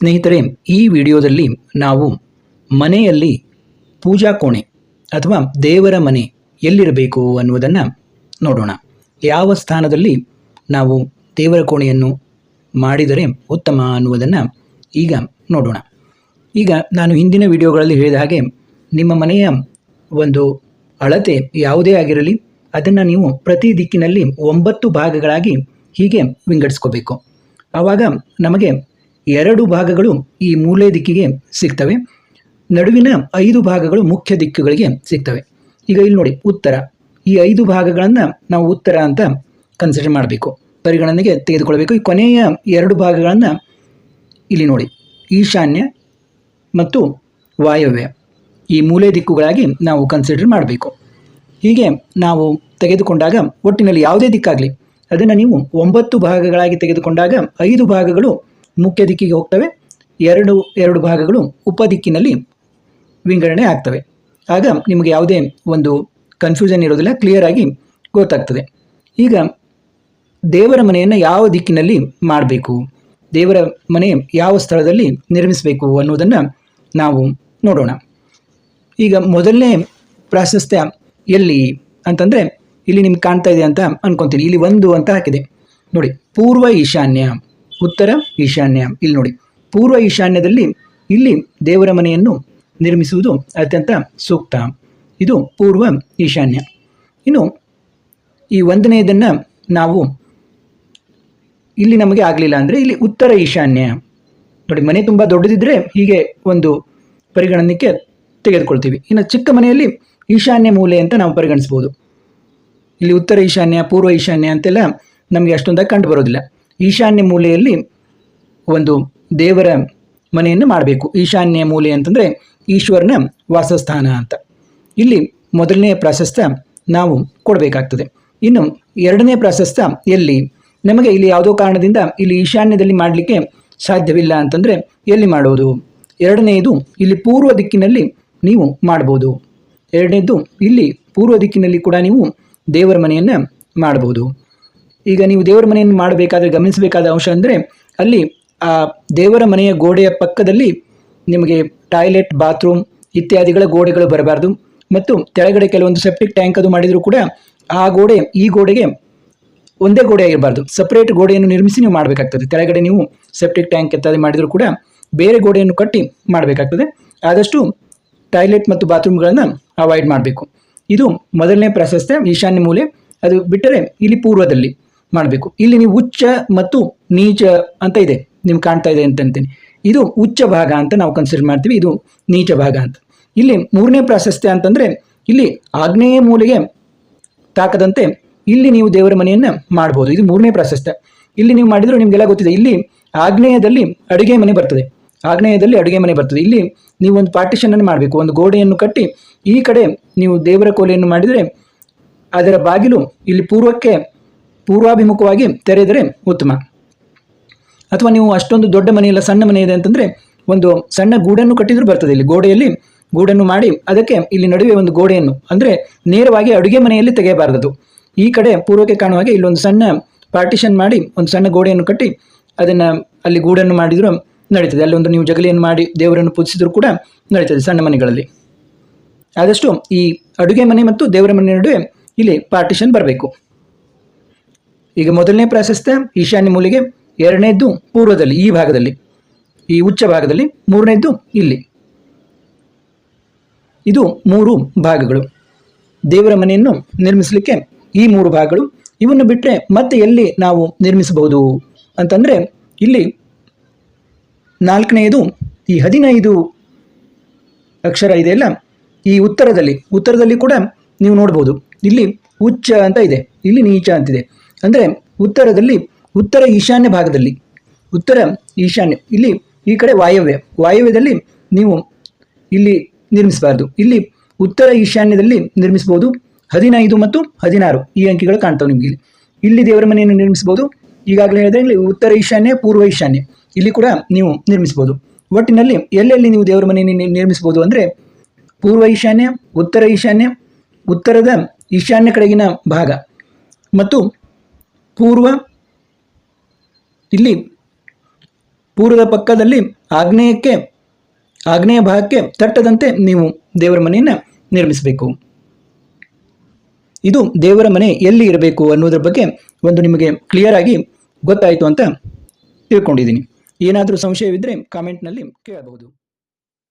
ಸ್ನೇಹಿತರೆ, ಈ ವಿಡಿಯೋದಲ್ಲಿ ನಾವು ಮನೆಯಲ್ಲಿ ಪೂಜಾ ಕೋಣೆ ಅಥವಾ ದೇವರ ಮನೆ ಎಲ್ಲಿರಬೇಕು ಅನ್ನುವುದನ್ನು ನೋಡೋಣ. ಯಾವ ಸ್ಥಾನದಲ್ಲಿ ನಾವು ದೇವರ ಕೋಣೆಯನ್ನು ಮಾಡಿದರೆ ಉತ್ತಮ ಅನ್ನುವುದನ್ನು ಈಗ ನೋಡೋಣ. ಈಗ ನಾನು ಹಿಂದಿನ ವಿಡಿಯೋಗಳಲ್ಲಿ ಹೇಳಿದ ಹಾಗೆ ನಿಮ್ಮ ಮನೆಯ ಒಂದು ಅಳತೆ ಯಾವುದೇ ಆಗಿರಲಿ, ಅದನ್ನು ನೀವು ಪ್ರತಿ ದಿಕ್ಕಿನಲ್ಲಿ ಒಂಬತ್ತು ಭಾಗಗಳಾಗಿ ಹೀಗೆ ವಿಂಗಡಿಸ್ಕೋಬೇಕು. ಆವಾಗ ನಮಗೆ ಎರಡು ಭಾಗಗಳು ಈ ಮೂಲೆ ದಿಕ್ಕಿಗೆ ಸಿಗ್ತವೆ. ನಡುವಿನ ಐದು ಭಾಗಗಳು ಮುಖ್ಯ ದಿಕ್ಕುಗಳಿಗೆ ಸಿಗ್ತವೆ. ಈಗ ಇಲ್ಲಿ ನೋಡಿ, ಉತ್ತರ. ಈ ಐದು ಭಾಗಗಳನ್ನು ನಾವು ಉತ್ತರ ಅಂತ ಕನ್ಸಿಡರ್ ಮಾಡಬೇಕು. ಪರಿಗಣನೆಗೆ ತೆಗೆದುಕೊಳ್ಬೇಕು. ಈ ಕೊನೆಯ ಎರಡು ಭಾಗಗಳನ್ನು ಇಲ್ಲಿ ನೋಡಿ. ಈಶಾನ್ಯ ಮತ್ತು ವಾಯವ್ಯ. ಈ ಮೂಲೆ ದಿಕ್ಕುಗಳಾಗಿ ನಾವು ಕನ್ಸಿಡರ್ ಮಾಡಬೇಕು. ಹೀಗೆ ನಾವು ತೆಗೆದುಕೊಂಡಾಗ ಒಟ್ಟಿನಲ್ಲಿ ಯಾವುದೇ ದಿಕ್ಕಾಗಲಿ, ಅದನ್ನು ನೀವು ಒಂಬತ್ತು ಭಾಗಗಳಾಗಿ ತೆಗೆದುಕೊಂಡಾಗ ಐದು ಭಾಗಗಳು ಮುಖ್ಯ ದಿಕ್ಕಿಗೆ ಹೋಗ್ತವೆ. ಎರಡು ಎರಡು ಭಾಗಗಳು ಉಪದಿಕ್ಕಿನಲ್ಲಿ ವಿಂಗಡಣೆ ಆಗ್ತವೆ. ಆಗ ನಿಮಗೆ ಯಾವುದೇ ಒಂದು ಕನ್ಫ್ಯೂಷನ್ ಇರೋದಿಲ್ಲ ಕ್ಲಿಯರ್ ಆಗಿ ಗೊತ್ತಾಗ್ತದೆ. ಈಗ ದೇವರ ಮನೆಯನ್ನು ಯಾವ ದಿಕ್ಕಿನಲ್ಲಿ ಮಾಡಬೇಕು? ದೇವರ ಮನೆ ಯಾವ ಸ್ಥಳದಲ್ಲಿ ನಿರ್ಮಿಸಬೇಕು ಅನ್ನೋದನ್ನು ನಾವು ನೋಡೋಣ. ಈಗ ಮೊದಲನೇ ಪ್ರಾಶಸ್ತ್ಯ ಎಲ್ಲಿ ಅಂತಂದರೆ ಇಲ್ಲಿ ನಿಮ್ಗೆ ಕಾಣ್ತಾ ಇದೆ ಅಂತ ಅನ್ಕೊಂತೀನಿ. ಇಲ್ಲಿ ಒಂದು ಅಂತ ಹಾಕಿದೆ. ನೋಡಿ, ಪೂರ್ವ ಈಶಾನ್ಯ. ಉತ್ತರ ಈಶಾನ್ಯ. ಇಲ್ಲಿ ನೋಡಿ. ಪೂರ್ವ ಈಶಾನ್ಯದಲ್ಲಿ ಇಲ್ಲಿ ದೇವರ ಮನೆಯನ್ನು ನಿರ್ಮಿಸುವುದು ಅತ್ಯಂತ ಸೂಕ್ತ. ಇದು ಪೂರ್ವ ಈಶಾನ್ಯ. ಇನ್ನು ಈ ಒಂದನೆಯದನ್ನು ನಾವು ಇಲ್ಲಿ ನಮಗೆ ಆಗಲಿಲ್ಲ ಅಂದರೆ ಇಲ್ಲಿ ಉತ್ತರ ಈಶಾನ್ಯ. ನೋಡಿ, ಮನೆ ತುಂಬ ದೊಡ್ಡದಿದ್ದರೆ ಹೀಗೆ ಒಂದು ಪರಿಗಣನೆಗೆ ತೆಗೆದುಕೊಳ್ತೀವಿ. ಇನ್ನು ಚಿಕ್ಕ ಮನೆಯಲ್ಲಿ ಈಶಾನ್ಯ ಮೂಲೆ ಅಂತ ನಾವು ಪರಿಗಣಿಸ್ಬೋದು ಇಲ್ಲಿ ಉತ್ತರ ಈಶಾನ್ಯ, ಪೂರ್ವ ಈಶಾನ್ಯ ಅಂತೆಲ್ಲ ನಮಗೆ ಅಷ್ಟೊಂದಾಗಿ ಕಂಡು ಬರೋದಿಲ್ಲ. ಈಶಾನ್ಯ ಮೂಲೆಯಲ್ಲಿ ಒಂದು ದೇವರ ಮನೆಯನ್ನು ಮಾಡಬೇಕು. ಈಶಾನ್ಯ ಮೂಲೆ ಅಂತಂದರೆ ಈಶ್ವರನ ವಾಸಸ್ಥಾನ ಅಂತ. ಇಲ್ಲಿ ಮೊದಲನೇ ಪ್ರಾಶಸ್ತ್ಯ ನಾವು ಕೊಡಬೇಕಾಗ್ತದೆ. ಇನ್ನು ಎರಡನೇ ಪ್ರಾಶಸ್ತ್ಯ ಎಲ್ಲಿ? ನಮಗೆ ಇಲ್ಲಿ ಯಾವುದೋ ಕಾರಣದಿಂದ ಇಲ್ಲಿ ಈಶಾನ್ಯದಲ್ಲಿ ಮಾಡಲಿಕ್ಕೆ ಸಾಧ್ಯವಿಲ್ಲ ಅಂತಂದರೆ ಎಲ್ಲಿ ಮಾಡೋದು? ಎರಡನೆಯದು ಇಲ್ಲಿ ಪೂರ್ವ ದಿಕ್ಕಿನಲ್ಲಿ ನೀವು ಮಾಡ್ಬೋದು. ಎರಡನೇದು ಇಲ್ಲಿ ಪೂರ್ವ ದಿಕ್ಕಿನಲ್ಲಿ ಕೂಡ ನೀವು ದೇವರ ಮನೆಯನ್ನು ಮಾಡ್ಬೋದು. ಈಗ ನೀವು ದೇವರ ಮನೆಯನ್ನು ಮಾಡಬೇಕಾದ್ರೆ ಗಮನಿಸಬೇಕಾದ ಅಂಶ ಅಂದರೆ ಅಲ್ಲಿ ಆ ದೇವರ ಮನೆಯ ಗೋಡೆಯ ಪಕ್ಕದಲ್ಲಿ ನಿಮಗೆ ಟಾಯ್ಲೆಟ್, ಬಾತ್ರೂಮ್ ಇತ್ಯಾದಿಗಳ ಗೋಡೆಗಳು ಬರಬಾರ್ದು. ಮತ್ತು ಕೆಳಗಡೆ ಕೆಲವೊಂದು ಸೆಪ್ಟಿಕ್ ಟ್ಯಾಂಕ್ ಅದು ಮಾಡಿದರೂ ಕೂಡ ಆ ಗೋಡೆ, ಈ ಗೋಡೆಗೆ ಒಂದೇ ಗೋಡೆ ಆಗಿರಬಾರ್ದು. ಸಪ್ರೇಟ್ ಗೋಡೆಯನ್ನು ನಿರ್ಮಿಸಿ ನೀವು ಮಾಡಬೇಕಾಗ್ತದೆ. ಕೆಳಗಡೆ ನೀವು ಸೆಪ್ಟಿಕ್ ಟ್ಯಾಂಕ್ ಇತ್ಯಾದಿ ಮಾಡಿದರೂ ಕೂಡ ಬೇರೆ ಗೋಡೆಯನ್ನು ಕಟ್ಟಿ ಮಾಡಬೇಕಾಗ್ತದೆ. ಆದಷ್ಟು ಟಾಯ್ಲೆಟ್ ಮತ್ತು ಬಾತ್ರೂಮ್ಗಳನ್ನು ಅವಾಯ್ಡ್ ಮಾಡಬೇಕು. ಇದು ಮೊದಲನೇ ಪ್ರಶಸ್ತೆ, ಈಶಾನ್ಯ ಮೂಲೆ. ಅದು ಬಿಟ್ಟರೆ ಇಲ್ಲಿ ಪೂರ್ವದಲ್ಲಿ. ಮಾಡಬೇಕು. ಇಲ್ಲಿ ನೀವು ಉಚ್ಚ ಮತ್ತು ನೀಚ ಅಂತ ಇದೆ. ನಿಮ್ಗೆ ಕಾಣ್ತಾ ಇದೆ ಅಂತ ಅಂತೀನಿ. ಇದು ಉಚ್ಚ ಭಾಗ ಅಂತ ನಾವು ಕನ್ಸಿಡರ್ ಮಾಡ್ತೀವಿ. ಇದು ನೀಚ ಭಾಗ ಅಂತ. ಇಲ್ಲಿ ಮೂರನೇ ಪ್ರಾಶಸ್ತ್ಯ ಅಂತಂದರೆ ಇಲ್ಲಿ ಆಗ್ನೇಯ ಮೂಲೆಗೆ ತಾಕದಂತೆ ಇಲ್ಲಿ ನೀವು ದೇವರ ಮನೆಯನ್ನು ಮಾಡ್ಬೋದು. ಇದು ಮೂರನೇ ಪ್ರಾಶಸ್ತ್ಯ. ಇಲ್ಲಿ ನೀವು ಮಾಡಿದರೂ ನಿಮಗೆಲ್ಲ ಗೊತ್ತಿದೆ. ಇಲ್ಲಿ ಆಗ್ನೇಯದಲ್ಲಿ ಅಡುಗೆ ಮನೆ ಬರ್ತದೆ. ಆಗ್ನೇಯದಲ್ಲಿ ಅಡುಗೆ ಮನೆ ಬರ್ತದೆ. ಇಲ್ಲಿ ನೀವು ಒಂದು ಪಾರ್ಟಿಷನ್ ಅನ್ನು ಮಾಡಬೇಕು. ಒಂದು ಗೋಡೆಯನ್ನು ಕಟ್ಟಿ ಈ ಕಡೆ ನೀವು ದೇವರ ಕೋಲೆಯನ್ನು ಮಾಡಿದರೆ ಅದರ ಬಾಗಿಲು ಇಲ್ಲಿ ಪೂರ್ವಕ್ಕೆ ಪೂರ್ವಾಭಿಮುಖವಾಗಿ ತೆರೆದರೆ ಉತ್ತಮ. ಅಥವಾ ನೀವು ಅಷ್ಟೊಂದು ದೊಡ್ಡ ಮನೆಯಲ್ಲ ಸಣ್ಣ ಮನೆ ಇದೆ ಅಂತಂದರೆ ಒಂದು ಸಣ್ಣ ಗೂಡನ್ನು ಕಟ್ಟಿದರೂ ಬರ್ತದೆ. ಇಲ್ಲಿ ಗೋಡೆಯಲ್ಲಿ ಗೂಡನ್ನು ಮಾಡಿ ಅದಕ್ಕೆ ಇಲ್ಲಿ ನಡುವೆ ಒಂದು ಗೋಡೆಯನ್ನು, ಅಂದರೆ ನೇರವಾಗಿ ಅಡುಗೆ ಮನೆಯಲ್ಲಿ ತೆಗೆಯಬಾರದು. ಈ ಕಡೆ ಪೂರ್ವಕ್ಕೆ ಕಾಣುವ ಹಾಗೆ ಇಲ್ಲೊಂದು ಸಣ್ಣ ಪಾರ್ಟಿಷನ್ ಮಾಡಿ ಒಂದು ಸಣ್ಣ ಗೋಡೆಯನ್ನು ಕಟ್ಟಿ ಅದನ್ನು ಅಲ್ಲಿ ಗೂಡನ್ನು ಮಾಡಿದರೂ ನಡೀತದೆ. ಅಲ್ಲಿ ಒಂದು ನೀವು ಜಗಲಿಯನ್ನು ಮಾಡಿ ದೇವರನ್ನು ಪೂಜಿಸಿದರೂ ಕೂಡ ನಡೀತದೆ ಸಣ್ಣ ಮನೆಗಳಲ್ಲಿ. ಆದಷ್ಟು ಈ ಅಡುಗೆ ಮನೆ ಮತ್ತು ದೇವರ ಮನೆ ನಡುವೆ ಇಲ್ಲಿ ಪಾರ್ಟಿಷನ್ ಬರಬೇಕು. ಈಗ ಮೊದಲನೇ ಪ್ರಾಶಸ್ತ್ಯ ಈಶಾನ್ಯ ಮೂಲಿಗೆ ಎರಡನೇದ್ದು ಪೂರ್ವದಲ್ಲಿ, ಈ ಭಾಗದಲ್ಲಿ, ಈ ಉಚ್ಚ ಭಾಗದಲ್ಲಿ ಮೂರನೇದ್ದು ಇಲ್ಲಿ. ಇದು ಮೂರು ಭಾಗಗಳು. ದೇವರ ಮನೆಯನ್ನು ನಿರ್ಮಿಸಲಿಕ್ಕೆ ಈ ಮೂರು ಭಾಗಗಳು. ಇವನ್ನು ಬಿಟ್ಟರೆ ಮತ್ತೆ ಎಲ್ಲಿ ನಾವು ನಿರ್ಮಿಸಬಹುದು ಅಂತಂದರೆ ಇಲ್ಲಿ ನಾಲ್ಕನೆಯದು ಈ ಹದಿನೈದು ಅಕ್ಷರ ಇದೆಯಲ್ಲ ಈ ಉತ್ತರದಲ್ಲಿ ಉತ್ತರದಲ್ಲಿ ಕೂಡ ನೀವು ನೋಡ್ಬೋದು. ಇಲ್ಲಿ ಉಚ್ಚ ಅಂತ ಇದೆ, ಇಲ್ಲಿ ನೀಚ ಅಂತಿದೆ. ಅಂದರೆ ಉತ್ತರದಲ್ಲಿ ಉತ್ತರ ಈಶಾನ್ಯ ಭಾಗದಲ್ಲಿ, ಉತ್ತರ ಈಶಾನ್ಯ, ಇಲ್ಲಿ ಈ ಕಡೆ ವಾಯವ್ಯ, ವಾಯವ್ಯದಲ್ಲಿ ನೀವು ಇಲ್ಲಿ ನಿರ್ಮಿಸಬಾರ್ದು. ಇಲ್ಲಿ ಉತ್ತರ ಈಶಾನ್ಯದಲ್ಲಿ ನಿರ್ಮಿಸಬಹುದು ಹದಿನೈದು ಮತ್ತು ಹದಿನಾರು ಈ ಅಂಕಿಗಳು ಕಾಣ್ತವೆ ನಿಮಗೆ ಇಲ್ಲಿ. ಇಲ್ಲಿ ದೇವರ ಮನೆಯನ್ನು ನಿರ್ಮಿಸಬಹುದು. ಈಗಾಗಲೇ ಹೇಳಿದ್ರೆ ಇಲ್ಲಿ ಉತ್ತರ ಈಶಾನ್ಯ, ಪೂರ್ವ ಈಶಾನ್ಯ, ಇಲ್ಲಿ ಕೂಡ ನೀವು ನಿರ್ಮಿಸಬಹುದು. ಒಟ್ಟಿನಲ್ಲಿ ಎಲ್ಲೆಲ್ಲಿ ನೀವು ದೇವರ ಮನೆಯನ್ನು ನಿರ್ಮಿಸಬಹುದು ಅಂದರೆ ಪೂರ್ವ ಈಶಾನ್ಯ, ಉತ್ತರ ಈಶಾನ್ಯ, ಉತ್ತರದ ಈಶಾನ್ಯ ಕಡೆಗಿನ ಭಾಗ ಮತ್ತು ಪೂರ್ವ ಇಲ್ಲಿ ಪೂರ್ವದ ಪಕ್ಕದಲ್ಲಿ ಆಗ್ನೇಯಕ್ಕೆ, ಆಗ್ನೇಯ ಭಾಗಕ್ಕೆ ತಟ್ಟದಂತೆ ನೀವು ದೇವರ ಮನೆಯನ್ನು ನಿರ್ಮಿಸಬೇಕು. ಇದು ದೇವರ ಮನೆ ಎಲ್ಲಿ ಇರಬೇಕು ಅನ್ನೋದ್ರ ಬಗ್ಗೆ ಒಂದು ನಿಮಗೆ ಕ್ಲಿಯರ್ ಆಗಿ ಗೊತ್ತಾಯಿತು ಅಂತ ತಿಳ್ಕೊಂಡಿದ್ದೀನಿ. ಏನಾದರೂ ಸಂಶಯವಿದ್ದರೆ ಕಾಮೆಂಟ್ನಲ್ಲಿ ಕೇಳಬಹುದು.